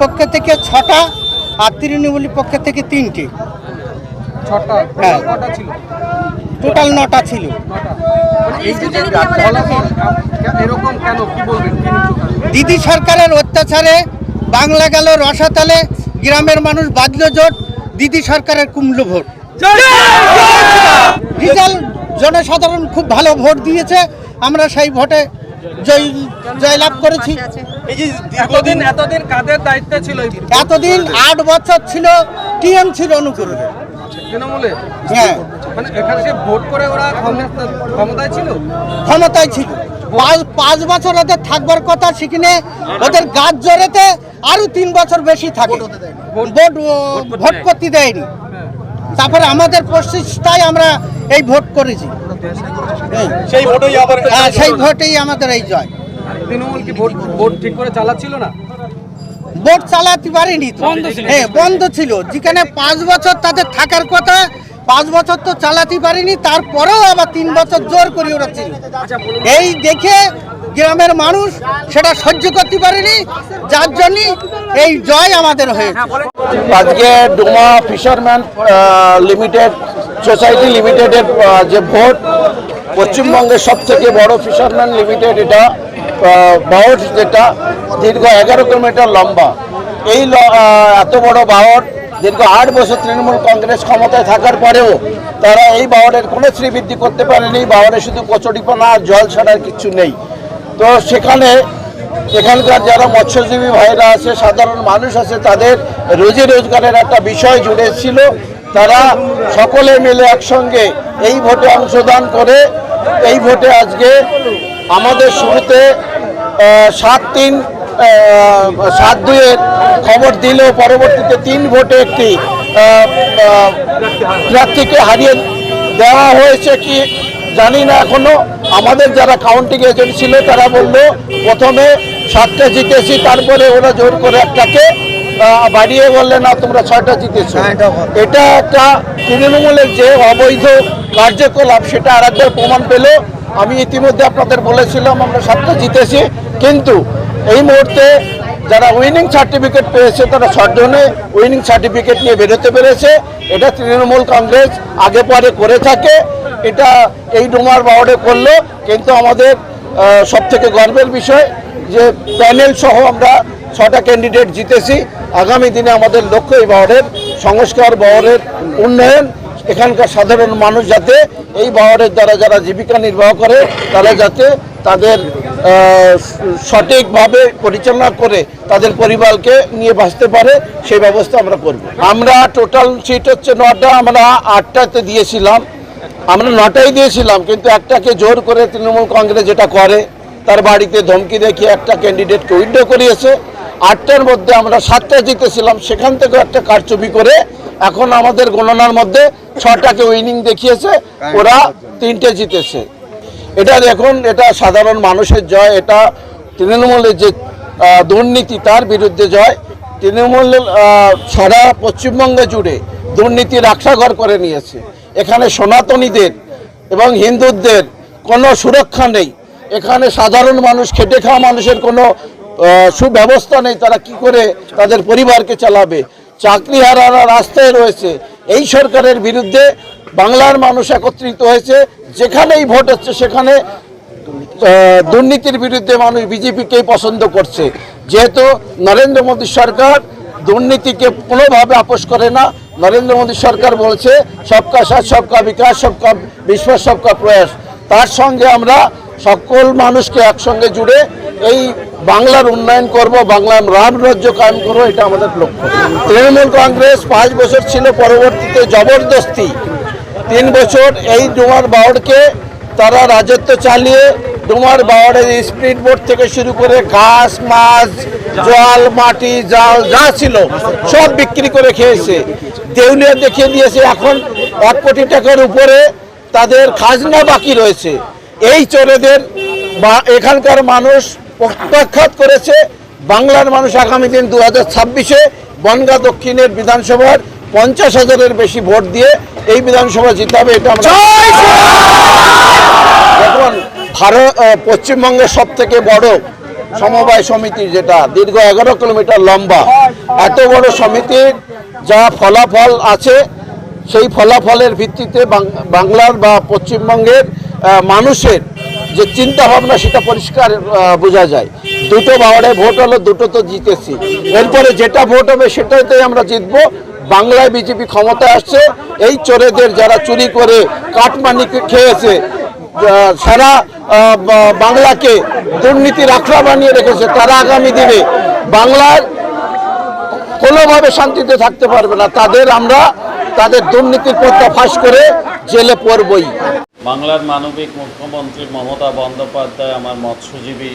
পক্ষ থেকে ছটা আর তৃণমূলের পক্ষ থেকে তিনটে। ছটা? হ্যাঁ। ছিল? টোটাল নটা ছিল? দিদি সরকারের অত্যাচারে বাংলা গেল রসাতালে গ্রামের মানুষ বাজলো জোট দিদি সরকারের কুমড়ো ভোট। রিজাল্ট জনসাধারণ খুব ভালো ভোট দিয়েছে আমরা সেই ভোটে জয় জয়লাভ করেছি। এই যে এতদিন এতদিন কাদের দায়িত্বে ছিল এতদিন আট বছর ছিল টিএম ছিল অনুকূল তৃণমূলে? হ্যাঁ। মানে এখানে ভোট করে ওরা ক্ষমতায় ছিল? ক্ষমতায় ছিল। পাঁচ পাঁচ বছর ওদের থাকবার কথা সেখানে ওদের গাছ জড়েতে আরও তিন বছর বেশি থাকে। ভোট ভোট করতে দেয়নি। তারপরে আমাদের প্রচেষ্টায় আমরা এই ভোট করেছি। সেই ভোটেই আবার হ্যাঁ, সেই ভোটেই আমাদের এই জয়। তৃণমূল কি ভোট ভোট ঠিক করে চালাচ্ছিল না? ভোট চালাতে পারিনি হ্যাঁ বন্ধ ছিল। যেখানে পাঁচ বছর তাদের থাকার কথা পাঁচ বছর তো চালাতে পারিনি তারপরেও আবার তিন বছর জোর করে ওরা ছিল এই দেখে গ্রামের মানুষ সেটা সহ্য করতে পারেনি যার জন্য এই জয় আমাদের হয়েছে। আজকে ডোমা ফিশারম্যান লিমিটেড সোসাইটি লিমিটেডের যে ভোট পশ্চিমবঙ্গের সব থেকে বড় ফিশারম্যান লিমিটেড এটা বাহট যেটা দীর্ঘ এগারো কিলোমিটার লম্বা। এই এত বড় বাহট দীর্ঘ আট বছর তৃণমূল কংগ্রেস ক্ষমতায় থাকার পরেও তারা এই বাহটের কোনো শ্রীবৃদ্ধি করতে পারেনি। বাহরে শুধু কচুরিপনা আর জল ছাড়ার কিছু নেই। তো সেখানে এখানকার যারা মৎস্যজীবী ভাইরা আছে, সাধারণ মানুষ আছে, তাদের রোজি রোজগারের একটা বিষয় জুড়ে ছিল। তারা সকলে মিলে একসঙ্গে এই ভোটে অংশদান করে, এই ভোটে আজকে আমাদের শুরুতে সাত তিন সাত দুইয়ের খবর দিলেও পরবর্তীতে তিন ভোটে একটি প্রার্থীকে হারিয়ে দেওয়া হয়েছে কি জানি না এখনও। আমাদের যারা কাউন্টিং এজেন্ট ছিল, তারা বলল, প্রথমে সাতটা জিতেছি, তারপরে ওরা জোর করে একটাকে বাড়িয়ে বললে না তোমরা ছয়টা জিতেছো। এটা একটা তৃণমূলের যে অবৈধ কার্যকলাপ সেটা আর একবার প্রমাণ পেল। আমি ইতিমধ্যে আপনাদের বলেছিলাম আমরা সাতটা জিতেছি। কিন্তু এই মুহূর্তে যারা উইনিং সার্টিফিকেট পেয়েছে তারা ছজনে উইনিং সার্টিফিকেট নিয়ে বেরোতে পেরেছে। এটা তৃণমূল কংগ্রেস আগে পরে করে থাকে। এটা এই ডোমার বাওয়ার্ডে করল। কিন্তু আমাদের সব থেকে গর্বের বিষয় যে প্যানেল সহ আমরা ছটা ক্যান্ডিডেট জিতেছি। আগামী দিনে আমাদের লক্ষ্য এই বাওয়ার্ডের সংস্কার বহরের উন্নয়ন, এখানকার সাধারণ মানুষ যাতে এই বাওয়ার্ডের দ্বারা যারা জীবিকা নির্বাহ করে, তারা যাতে তাদের সঠিকভাবে পরিচালনা করে, তাদের পরিবারকে নিয়ে বাঁচতে পারে সেই ব্যবস্থা আমরা করব। আমরা টোটাল সিট হচ্ছে নটা, আমরা আটটাতে দিয়েছিলাম। আমরা নটাই দিয়েছিলাম, কিন্তু একটাকে জোর করে তৃণমূল কংগ্রেস যেটা করে, তার বাড়িতে ধমকি দেখিয়ে একটা ক্যান্ডিডেটকে উইথড্র করিয়েছে। আটটার মধ্যে আমরা সাতটা জিতেছিলাম, সেখান থেকে একটা কারচুপি করে এখন আমাদের গণনার মধ্যে ছটাকে উইনিং দেখিয়েছে, ওরা তিনটে জিতেছে। এটা দেখুন, এটা সাধারণ মানুষের জয়, এটা তৃণমূলের যে দুর্নীতি, তার বিরুদ্ধে জয়। তৃণমূল সারা পশ্চিমবঙ্গ জুড়ে দুর্নীতি রাক্ষাঘর করে নিয়েছে। এখানে সনাতনীদের এবং হিন্দুদের কোনো সুরক্ষা নেই। এখানে সাধারণ মানুষ, খেটে খাওয়া মানুষের কোনো সুব্যবস্থা নেই, তারা কি করে তাদের পরিবারকে চালাবে? চাকরি চাকরিহারারা রাস্তায় রয়েছে। এই সরকারের বিরুদ্ধে বাংলার মানুষ একত্রিত হয়েছে। যেখানেই ভোট হচ্ছে, সেখানে দুর্নীতির বিরুদ্ধে মানুষ বিজেপিকেই পছন্দ করছে। যেহেতু নরেন্দ্র মোদী সরকার দুর্নীতিকে কোনোভাবে আপোষ করে না। নরেন্দ্র মোদী সরকার বলছে, সবকা সাথ, সবকা বিকাশ, সবকা বিশ্বাস সবকা প্রয়াস। তার সঙ্গে আমরা সকল মানুষকে একসঙ্গে জুড়ে এই বাংলার উন্নয়ন করব, বাংলার রাম রাজ্য কায়েম করব, এটা আমাদের লক্ষ্য। তৃণমূল কংগ্রেস পাঁচ বছর ছিল পরবর্তীতে জবরদস্তি। তিন বছর এই ডুমার বাওয়ার্ডকে তারা রাজত্ব চালিয়ে ডুমার বাওয়ার্ডের স্পিড বোট থেকে শুরু করে ঘাস, মাছ, জল, মাটি, জাল, যা ছিল, সব বিক্রি করে খেয়েছে। দেউলিয়া দেখিয়ে দিয়েছে, এখন এক কোটি টাকার উপরে তাদের খাজনা বাকি রয়েছে। এই চোরেদের বা এখানকার মানুষ প্রত্যাখ্যাত করেছে বাংলার মানুষ আগামী দিন দু হাজার ছাব্বিশে বনগা দক্ষিণের বিধানসভার পঞ্চাশ হাজারের বেশি ভোট দিয়ে এই বিধানসভা জিতাবে এটা আমরা দেখুন ভারত পশ্চিমবঙ্গের সব থেকে বড় সমবায় সমিতি যেটা দীর্ঘ এগারো কিলোমিটার লম্বা। এত বড় সমিতির যা ফলাফল আছে সেই ফলাফলের ভিত্তিতে বাং- বাংলার বা পশ্চিমবঙ্গের মানুষের যে চিন্তা ভাবনা সেটা পরিষ্কার বোঝা যায়। দুটো বাওয়ারে ভোট হলো, দুটো তো জিতেছি। এরপরে যেটা ভোট হবে সেটাতে আমরা জিতবো। বাংলায় বিজেপি ক্ষমতায় আসছে, এই চোরেদের যারা চুরি করে কাটমানি খেয়েছে সারা বাংলাকে দুর্নীতির আখড়া বানিয়ে রেখেছে, তারা আগামী দিনে বাংলার কোনোভাবে শান্তিতে থাকতে পারবে না। তাদের আমরা তাদের দুর্নীতির পথটা ফাঁস করে জেলে পড়বই। বাংলার মানবিক মুখ্যমন্ত্রী মমতা বন্দ্যোপাধ্যায় আমার মৎস্যজীবী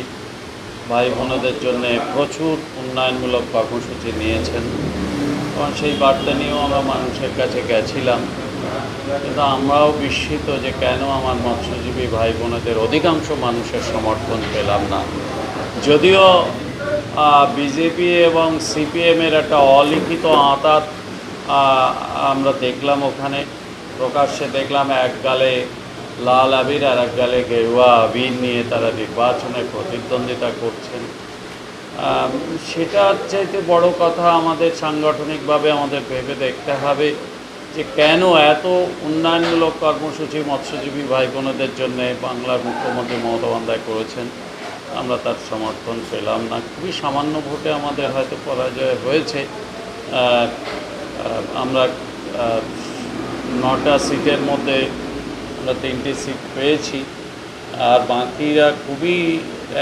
ভাই বোনেদের জন্য প্রচুর উন্নয়নমূলক কর্মসূচি নিয়েছেন। এবং সেই বার্তা নিয়েও আমরা মানুষের কাছে গেছিলাম। কিন্তু আমরাও বিস্মিত যে কেন আমার মৎস্যজীবী ভাই বোনেদের অধিকাংশ মানুষের সমর্থন পেলাম না। যদিও বিজেপি এবং সিপিএমের একটা অলিখিত আঁতাত আমরা দেখলাম ওখানে, প্রকাশ্যে দেখলাম এক গালে লাল আবির আর এক গালে গেরুয়া আবির নিয়ে তারা নির্বাচনে প্রতিদ্বন্দ্বিতা করছেন। সেটার চাইতে বড় কথা আমাদের সাংগঠনিকভাবে আমাদের ভেবে দেখতে হবে যে কেন এত উন্নয়নমূলক কর্মসূচি মৎস্যজীবী ভাই বোনদের জন্য বাংলার মুখ্যমন্ত্রী মমতা বন্দ্যোপাধ্যায় করেছেন। আমরা তার সমর্থন পেলাম না। খুবই সামান্য ভোটে আমাদের হয়তো পরাজয় হয়েছে। আমরা নটা সিটের মধ্যে আমরা তিনটে সিট পেয়েছি। আর বাকিরা খুবই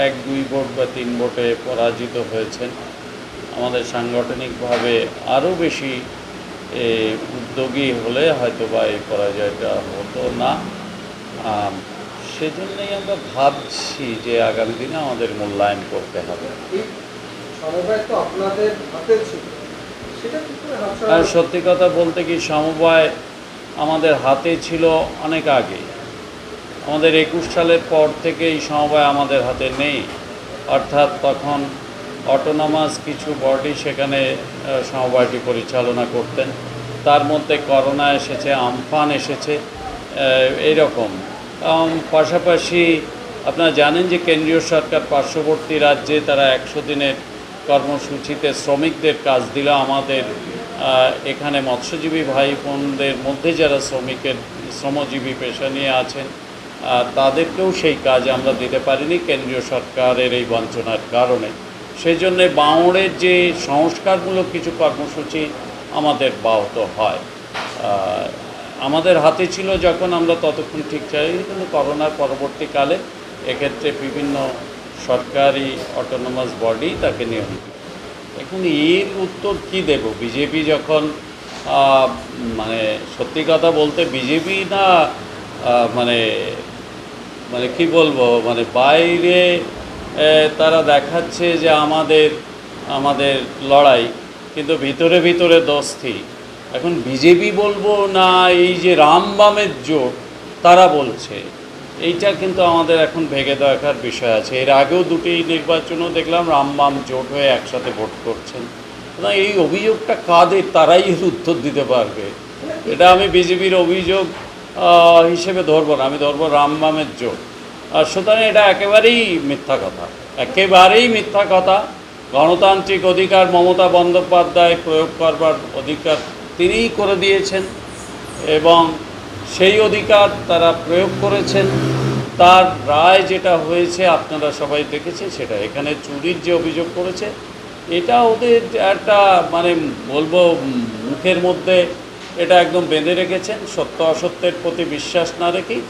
এক দুই ভোট বা তিন ভোটে পরাজিত হয়েছেন। আমাদের সাংগঠনিকভাবে আরও বেশি উদ্যোগী হলে হয়তো বা এই পরাজয়টা হতো না। সেজন্যই আমরা ভাবছি যে আগামী দিনে আমাদের মূল্যায়ন করতে হবে। সত্যি কথা বলতে কি সমবায় আমাদের হাতে ছিল অনেক আগে। আমাদের একুশ সালের পর থেকে এই সমবায় আমাদের হাতে নেই। অর্থাৎ তখন অটোনমাস কিছু বডি সেখানে সমবায়টি পরিচালনা করতেন। তার মধ্যে করোনা এসেছে, আমফান এসেছে এইরকম। পাশাপাশি আপনারা জানেন যে কেন্দ্রীয় সরকার পার্শ্ববর্তী রাজ্যে তারা একশো দিনের কর্মসূচিতে শ্রমিকদের কাজ দিল। আমাদের এখানে মৎস্যজীবী ভাই বোনদের মধ্যে যারা শ্রমিকের শ্রমজীবী পেশা নিয়ে আছেন তাদেরকেও সেই কাজ আমরা দিতে পারিনি কেন্দ্রীয় সরকারের এই বঞ্চনার কারণে। সেই জন্যে বাঁওড়ের যে সংস্কারমূলক কিছু কর্মসূচি আমাদের ব্যাহত হয়। আমাদের হাতে ছিল যখন আমরা ততক্ষণ ঠিক চাই কিন্তু করোনার পরবর্তীকালে এক্ষেত্রে বিভিন্ন সরকারি অটোনোমাস বডি তাকে নিয়মিত এখন এর উত্তর কি দেব? বিজেপি যখন মানে সত্যি কথা বলতে বিজেপি না মানে মানে কি বলব? মানে বাইরে তারা দেখাচ্ছে যে আমাদের আমাদের লড়াই, কিন্তু ভিতরে ভিতরে দোস্তি এখন বিজেপি বলব না, এই যে রামবামের জোট, তারা বলছে। এইটা কিন্তু আমাদের এখন ভেঙে দেখার বিষয় আছে। এর আগেও দুটি নির্বাচনও দেখলাম রামবাম জোট হয়ে একসাথে ভোট করছেন। এই অভিযোগটা কাদের? তারাই উত্তর দিতে পারবে। এটা আমি বিজেপির অভিযোগ হিসেবে ধরবো না, আমি ধরবো রামবামের জোট। আর সুতরাং এটা একেবারেই মিথ্যা কথা। একেবারেই মিথ্যা কথা। গণতান্ত্রিক অধিকার মমতা বন্দ্যোপাধ্যায় প্রয়োগ করবার অধিকার তিনিই করে দিয়েছেন এবং সেই অধিকার তারা প্রয়োগ করেছেন। তার রায় যেটা হয়েছে, আপনারা সবাই দেখেছে সেটা। এখানে চুরির যে অভিযোগ করেছে, এটা ওদের একটা মানে বলব, মুখের মধ্যে এটা একদম বেঁধে রেখেছেন। সত্য অসত্যের প্রতি বিশ্বাস না রেখেই